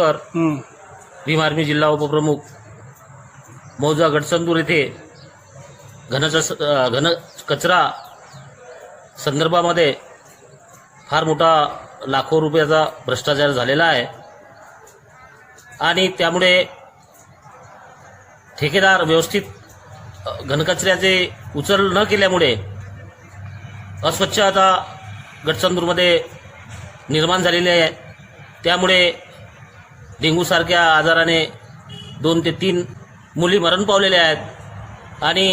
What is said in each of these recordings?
हं. भीम आर्मी जिल्हा उपप्रमुख मौजा गडचंदूर येथे घनचा घन कचरा संदर्भामध्ये फार मोठा लाखो रुपयाचा भ्रष्टाचार झालेला आहे. आणि त्यामुळे ठेकेदार व्यवस्थित घनकचऱ्याचे उचल न केल्यामुळे अस्वच्छता गडचंदूरमध्ये निर्माण झालेली आहे. त्यामुळे डेंग्यूसारख्या आजाराने दोन ते तीन मुली मरण पावलेल्या आहेत. आणि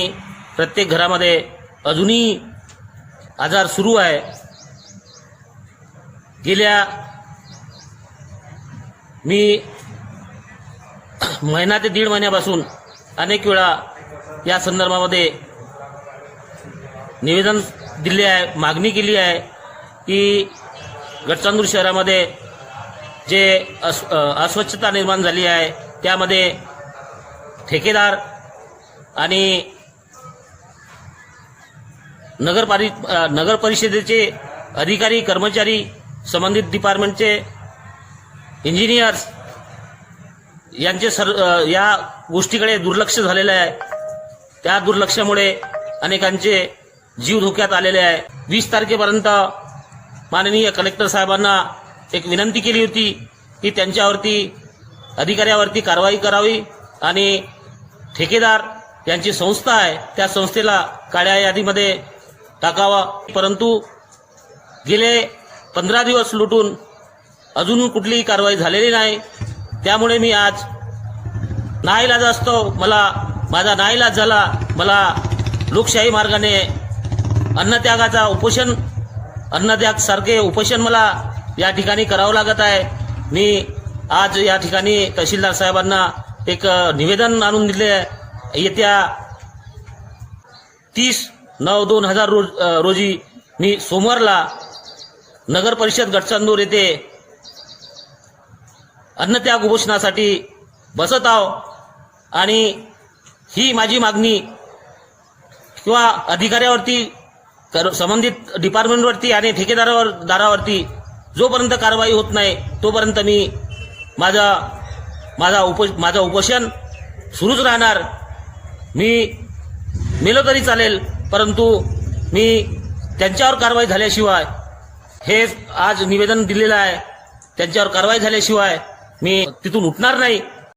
प्रत्येक घरामध्ये अजूनही आजार सुरू आहे. गेल्या मी महिना ते दीड महिन्यापासून अनेक वेळा या संदर्भामध्ये निवेदन दिले आहे मागणी केली आहे की गडचांदूर शहरामध्ये जे अस् अस्वच्छता निर्माण झाली आहे त्यामध्ये ठेकेदार आणि नगरपारि नगरपरिषदेचे नगर परिषदेचे अधिकारी कर्मचारी संबंधित डिपार्टमेंटचे इंजिनियर्स यांचे सर या गोष्टीकडे दुर्लक्ष झालेलं आहे. त्या दुर्लक्षामुळे अनेकांचे जीव धोक्यात आलेले आहे. वीस तारखेपर्यंत माननीय कलेक्टर साहेबांना एक विनंती केली होती की त्यांच्यावरती अधिकाऱ्यावरती कारवाई करावी आणि ठेकेदार यांची संस्था आहे त्या संस्थेला काळ्या यादीमध्ये टाकावा. परंतु गेले पंधरा दिवस लुटून अजून कुठलीही कारवाई झालेली नाही. त्यामुळे मी आज नाईलाज असतो. मला माझा नाईलाज झाला. मला लोकशाही मार्गाने अन्नत्यागाचा उपोषण अन्नत्याग सारखे उपोषण मला या ठिकाणी करावं लागत आहे. मी आज या ठिकाणी तहसीलदार साहेबांना एक निवेदन आणून दिले आहे. येत्या तीस नऊ दोन हजार रोज रोजी मी सोमवारला नगर परिषद गटचांदूर येथे अन्नत्याग उपोषणासाठी बसत आहो. आणि ही माझी मागणी किंवा अधिकाऱ्यावरती कर- संबंधित डिपार्टमेंटवरती आणि ठेकेदारावर दारावरती जोपर्यंत कारवाई होत नाही तोपर्यंत मी माझा माझा उप माझं उपोषण सुरूच राहणार. मी मेलो तरी चालेल परंतु मी त्यांच्यावर कारवाई झाल्याशिवाय हे आज निवेदन दिलेलं आहे त्यांच्यावर कारवाई झाल्याशिवाय मी तिथून उठणार नाही.